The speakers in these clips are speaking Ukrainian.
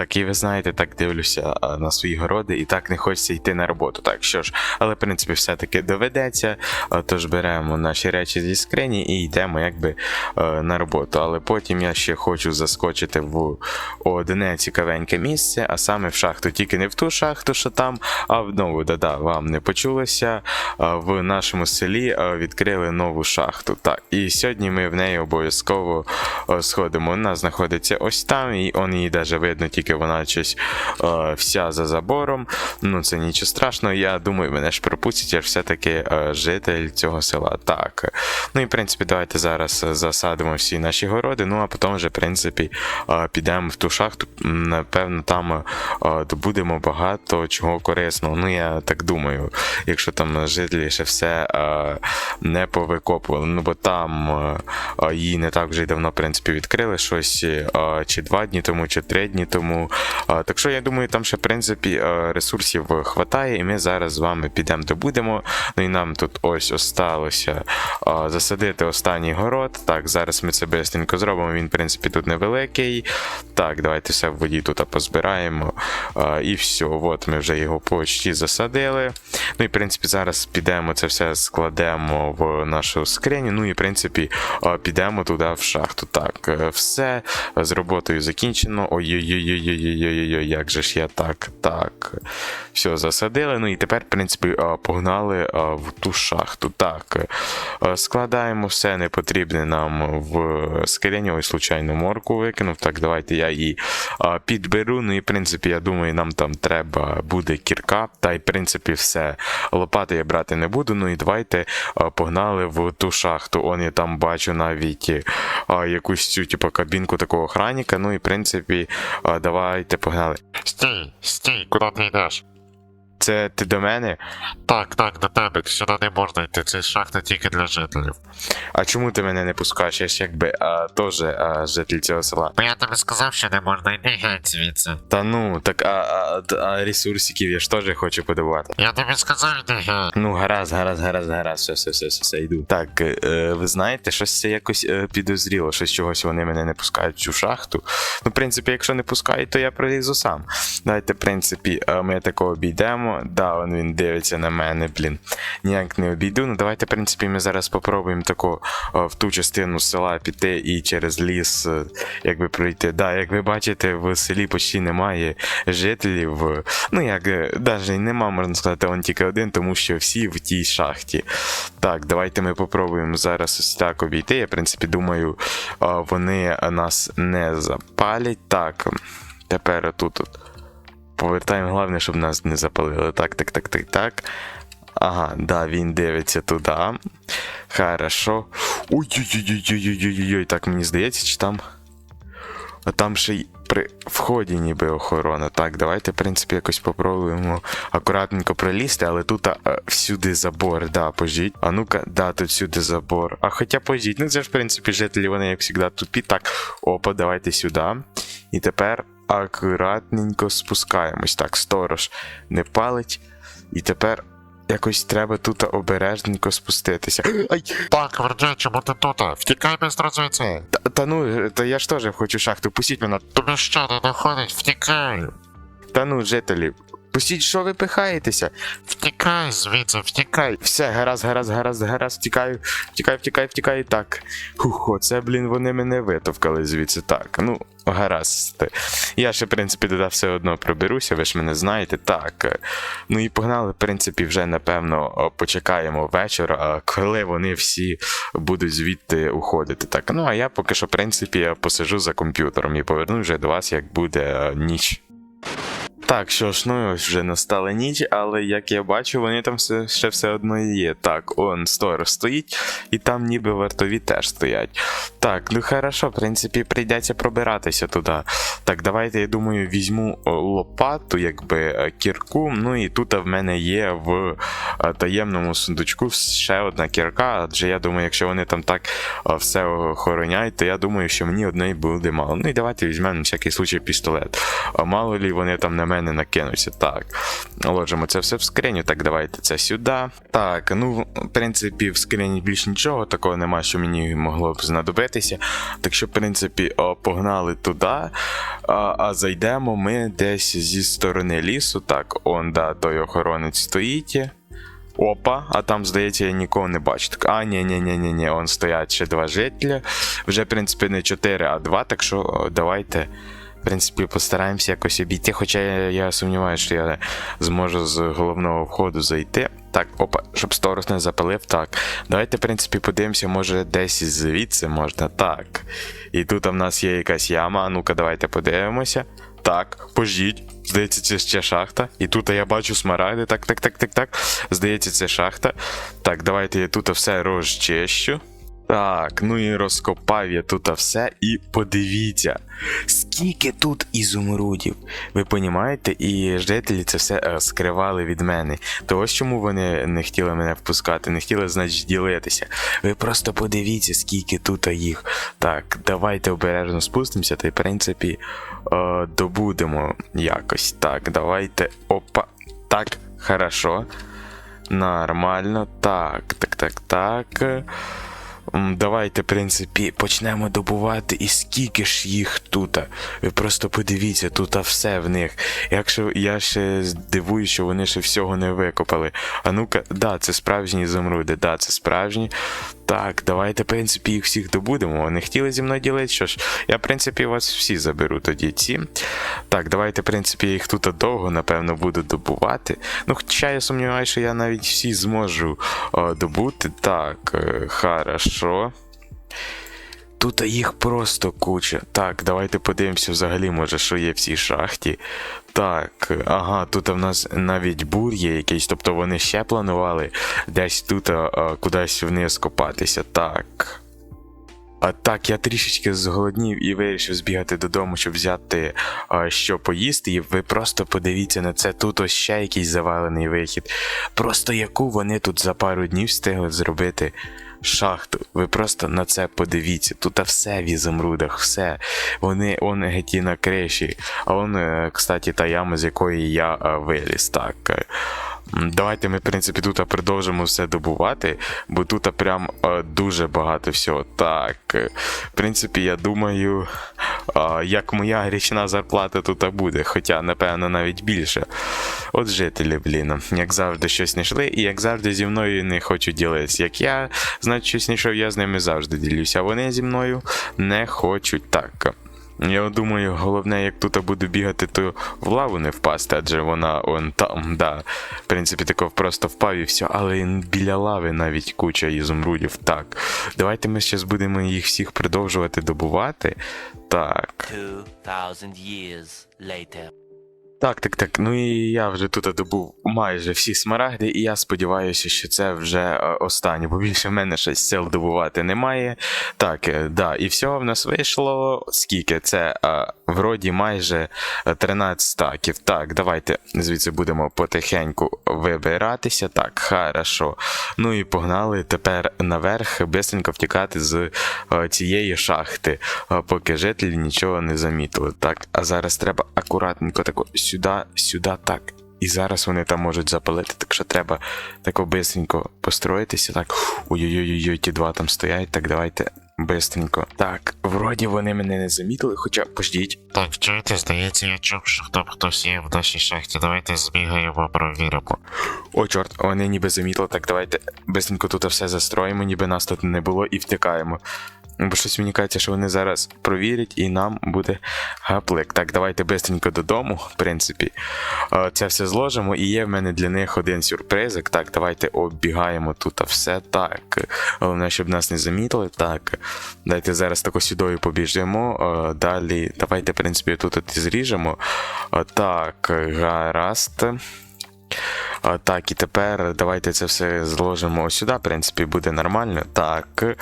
Так, і ви знаєте, так дивлюся на свої городи, і так не хочеться йти на роботу. Так що ж, але в принципі все-таки доведеться. Тож беремо наші речі зі скрині і йдемо якби е, на роботу. Але потім я ще хочу заскочити в одне цікавеньке місце, а саме в шахту. Тільки не в ту шахту, що там, а в нову. Да-да, вам не почулося. В нашому селі відкрили нову шахту. Так, і сьогодні ми в неї обов'язково е, сходимо. Вона знаходиться ось там, і он її навіть видно, тільки вона щось е, вся за забором. Ну це нічого страшного. Я думаю, мене ж пропустять, я ж все-таки е, житель цього села. Так. Ну і в принципі, давайте зараз е, засадимо всі наші городи. Ну а потім вже, в принципі, е, підемо в ту шахту. Напевно, там е, добудемо багато чого корисного. Ну я так думаю, якщо там жителі ще все е, не повикопували. Ну бо там е, її не так вже й давно, в принципі, відкрили щось е, чи два дні тому, чи три дні тому. Так що я думаю, там ще в принципі ресурсів хватає, і ми зараз з вами підемо добудемо. Ну і нам тут ось осталося засадити останній город. Так, зараз ми це бистренько зробимо. Він, в принципі, тут невеликий. Так, давайте все в воді тут позбираємо. І все, от ми вже його почти засадили. Ну і в принципі зараз підемо це все складемо в нашу скриню. Ну і в принципі підемо туди в шахту. Так, е, все з роботою закінчено. Ой-ой-ой-ой-ой-ой-ой, як же ж я так, так. Все, засадили. Ну і тепер, в принципі, е, погнали е, в ту шахту. Так, е, складаємо все непотрібне нам в скриню. Ось случайно морку викинув. Так, давайте я її підберу. Ну і в принципі, я думаю, нам там треба буде кірка. Та й в принципі все. Лопати я брати не буду. Ну і давайте погнали в ту шахту. Он я там бачу навіть якусь цю типу, кабінку такого охранника. Ну і в принципі, е, давайте погнали. Стій, стій, куди ти йдеш? Це ти до мене? Так, так, до тебе, сюди не можна йти, це шахта тільки для жителів. А чому ти мене не пускаєш? Я ж якби а, теж а, житель цього села. Бо я тобі сказав, що не можна йти геть звідси. Та ну, так а, а, а ресурсиків я ж теж хочу подавати. Я тобі сказав, йди геть. Ну, гаразд, гаразд, гаразд, гаразд, все, все, все, все, все, йду. Так, е, е, ви знаєте, щось це якось е, підозріло, щось чогось вони мене не пускають в цю шахту. Ну, в принципі, якщо не пускають, то я пролізу сам. Давайте, в принципі, е, ми такого обійдемо. Да, он він дивиться на мене, блін. Ніяк не обійду. Ну, давайте, в принципі, ми зараз попробуємо тако е, в ту частину села піти і через ліс, е, якби пройти. Да, як ви бачите, в селі почти немає жителів. Е, Ну, як, навіть нема, можна сказати, он тільки один, тому що всі в тій шахті. Так, давайте ми попробуємо зараз ось так обійти. Я, в принципі, думаю, а, вони нас не запалять. Так, тепер тут. Повертаємо, головне, щоб нас не запалили. Так, так, так, так, так. Ага, да, він дивиться туди. Хорошо. Ой-ой-ой-ой-ой-ой-ой. Так, мені здається, чи там. А там ще й при вході ніби охорона. Так, давайте, в принципі, якось попробуємо акуратненько пролізти, але тут а, всюди забор, да, пожіть. А ну-ка, да, тут всюди забор. А хоча пожіть, ну це ж, в принципі, жителі, вони, як завжди, тупі. Так, опа, давайте сюди. І тепер акуратненько спускаємось. Так, сторож не палить. І тепер якось треба тут обережненько спуститися. Ай! Так, верджай, чому ти тут? Втікай без звідси. Та, та ну, та я ж теж хочу шахту, пустіть мене. Тобі що не доходить? Втікай. Та ну, жителі, пустіть, що ви пихаєтеся? Втікай звідси, втікай. Все, гаразд, гаразд, гаразд, гаразд, втікаю, втікаю, втікаю, втікаю. Так. Хух, оце, блін, вони мене витовкали звідси. Так, ну, гаразд. Я ще, в принципі, туди все одно проберуся, ви ж мене знаєте. Так. Ну і погнали, в принципі, вже, напевно, почекаємо вечора, коли вони всі будуть звідти уходити. Так, ну а я поки що, в принципі, я посижу за комп'ютером і повернусь вже до вас, як буде е, ніч. Так, що ж, ну ось вже настала ніч, але як я бачу, вони там все, ще все одно є. Так, он сторож стоїть, і там ніби вартові теж стоять. Так, ну хорошо, в принципі, прийдеться пробиратися туди. Так, давайте, я думаю, візьму лопату, якби е, кірку. Ну і тут в мене є в е, таємному сундучку ще одна кірка, адже я думаю, якщо вони там так е, все охороняють, то я думаю, що мені одної буде мало. Ну і давайте візьмемо на всякий случай пістолет. Мало лі вони там на мене накинуться. Так, ложимо це все в скриню. Так, давайте це сюди. Так, ну, в принципі, в скрині більш нічого такого нема, що мені могло б знадобитися. Так що, в принципі, о, погнали туди. А, а зайдемо ми десь зі сторони лісу. Так, он, да, той охоронець стоїть. Опа, а там, здається, я нікого не бачу. Так, а, ні, ні, ні, ні, ні, он стоять ще два жителя. Вже, в принципі, не 4, а 2, так що давайте. В принципі, постараємося якось обійти, хоча я, я сумніваюся, що я зможу з головного входу зайти. Так, опа, щоб сторос не запалив. Так. Давайте, в принципі, подивимося, може десь звідси можна. Так. І тут в нас є якась яма. Ну-ка, давайте подивимося. Так, пождіть. Здається, це ще шахта. І тут я бачу смарагди. Так, так, так, так, так. Здається, це шахта. Так, давайте я тут все розчищу. Так, ну і розкопав я тут все. І подивіться, скільки тут ізумрудів. Ви понімаєте? І жителі це все скривали від мене. То ось чому вони не хотіли мене впускати, не хотіли, значить, ділитися. Ви просто подивіться, скільки тут їх. Так, давайте обережно спустимося, та й в принципі е, добудемо якось. Так, давайте. Опа. Так, хорошо. Нормально. Так, так, так, так. Давайте, в принципі, почнемо добувати, і скільки ж їх тут. Ви просто подивіться, тут все в них. Якщо я ще здивуюсь, що вони ще всього не викопали. А ну-ка, да, це справжні ізумруди, да, це справжні. Так, давайте, в принципі, їх всіх добудемо. Вони хотіли зі мною ділити, що ж, я, в принципі, вас всі заберу тоді ці. Так, давайте, в принципі, їх тут довго, напевно, буду добувати. Ну, хоча я сумніваюся, що я навіть всі зможу о, добути. Так, е, хорошо. Тут їх просто куча. Так, давайте подивимося взагалі, може, що є в цій шахті. Так, ага, тут в нас навіть бур є якийсь, тобто вони ще планували десь тут а, кудись вниз копатися. Так. А так, я трішечки зголоднів і вирішив збігати додому, щоб взяти а, що поїсти. І ви просто подивіться на це. Тут ось ще якийсь завалений вихід. Просто яку вони тут за пару днів встигли зробити шахту. Ви просто на це подивіться. Тут все в ізумрудах, все. Вони он геті на криші. А он, е, кстати, та яма, з якої я е, виліз. Так. Давайте ми, в принципі, тут продовжимо все добувати, бо тут прям е, дуже багато всього. Так. е, В принципі, я думаю, е, як моя річна зарплата тут буде, хоча, напевно, навіть більше. От жителі, блін, як завжди щось знайшли, і як завжди зі мною не хочуть ділитися. Як я, значить, щось знайшов, я з ними завжди ділюся, а вони зі мною не хочуть. Так. Я думаю, головне, як тут буду бігати, то в лаву не впасти, адже вона он там, да. В принципі, тако просто впав і все, але біля лави навіть куча ізумрудів. Так. Давайте ми зараз будемо їх всіх продовжувати добувати. Так. 2,000 years later. Так, так, так. Ну і я вже тут добув майже всі смарагди, і я сподіваюся, що це вже е, останнє, бо більше в мене щось сил добувати немає. Так, е, да, і всього в нас вийшло скільки? Це е, вроді майже е, 13 стаків. Так, давайте звідси будемо потихеньку вибиратися. Так, хорошо. Ну і погнали тепер наверх, бистренько втікати з е, цієї шахти, е, поки жителі нічого не замітили. Так, а зараз треба акуратненько тако сюди, сюди, так. І зараз вони там можуть запалити, так що треба тако бистренько построїтися. Так. Ой-ой-ой, ті два там стоять. Так, давайте бистренько. Так, вроді вони мене не замітили, хоча пождіть. Так, чуєте, здається, я чув, що там хтось є в нашій шахті. Давайте збігаємо, провіримо. О, чорт, вони ніби замітили, так давайте бистренько тут все застроїмо, ніби нас тут не було, і втікаємо. Бо щось мені кажеться, що вони зараз провірять і нам буде гаплик. Так, давайте бистренько додому, в принципі. Е, Це все зложимо, і є в мене для них один сюрпризик. Так, давайте оббігаємо тут все. Так. Головне, щоб нас не замітили. Так. Давайте зараз тако сюди побіжимо. Е, Далі, давайте, в принципі, тут і зріжемо. Е, Так, гаразд. Так, і тепер давайте це все зложимо сюди, в принципі, буде нормально. Так,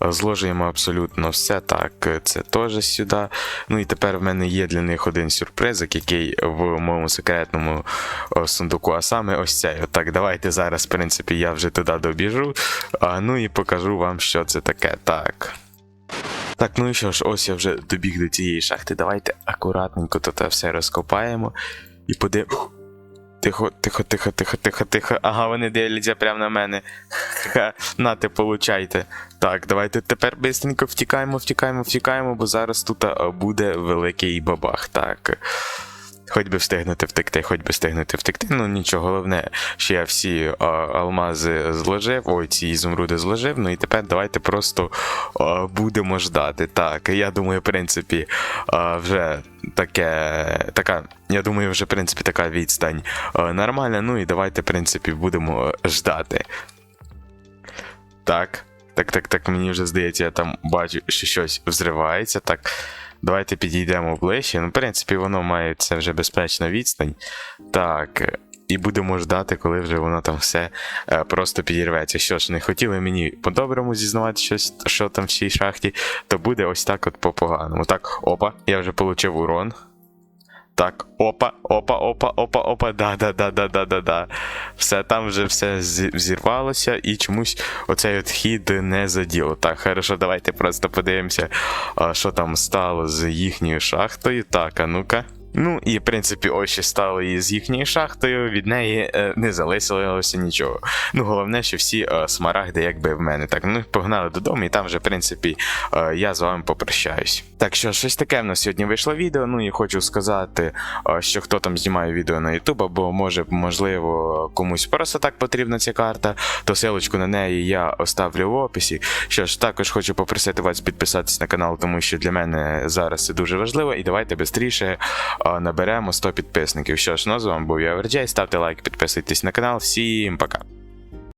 зложуємо абсолютно все. Так, це теж сюди. Ну і тепер в мене є для них один сюрпризик, який в моєму секретному сундуку, а саме ось цей. Так, давайте зараз, в принципі, я вже туди добіжу. Ну і покажу вам, що це таке. Так. Так, ну і що ж, ось я вже добіг до цієї шахти. Давайте акуратненько тут все розкопаємо. І подив. Тихо, тихо, тихо, тихо, тихо, тихо. Ага, вони дивляться прямо на мене. Нате, получайте. Так, давайте тепер бистренько втікаємо, втікаємо, втікаємо, бо зараз тут буде великий бабах. Так. Хоч би встигнути втекти, хоч би встигнути втекти. Ну нічого, головне, що я всі а, алмази зложив, ой, ці ізумруди зложив. Ну і тепер давайте просто а, будемо ждати. Так, я думаю, в принципі, а, вже таке, така, я думаю, вже в принципі така відстань нормальна. Ну і давайте, в принципі, будемо ждати. Так. Так, так, так, мені вже здається, я там бачу, що щось взривається. Так, давайте підійдемо ближче. Ну, в принципі, воно має це вже безпечна відстань. Так. І будемо ждати, коли вже воно там все е, просто підірветься. Що ж, не хотіли мені по-доброму зізнавати щось, що там в цій шахті, то буде ось так от по-поганому. Так, опа, я вже отримав урон. Так, опа, опа, опа, опа, опа, да, да, да, да, да, да, да. Все там вже все зі- зірвалося і чомусь оцей от хід не заділо. Так, хорошо, давайте просто подивимося, що там стало з їхньою шахтою. Так, а ну-ка. Ну і в принципі, ось що стало і з їхньою шахтою, від неї е, не залишилося нічого. Ну, головне, що всі е, смарагди якби в мене. Так, ну погнали додому, і там вже, в принципі, е, я з вами попрощаюсь. Так що щось таке в нас сьогодні вийшло відео. Ну і хочу сказати, е, що хто там знімає відео на YouTube, або може, можливо, комусь просто так потрібна ця карта, то ссылочку на неї я оставлю в описі. Що ж, також хочу попросити вас підписатись на канал, тому що для мене зараз це дуже важливо. І давайте швидше наберемо 100 підписників. Що ж, ну з вами був я Верджей, ставте лайк, підписуйтесь на канал. Всім пока.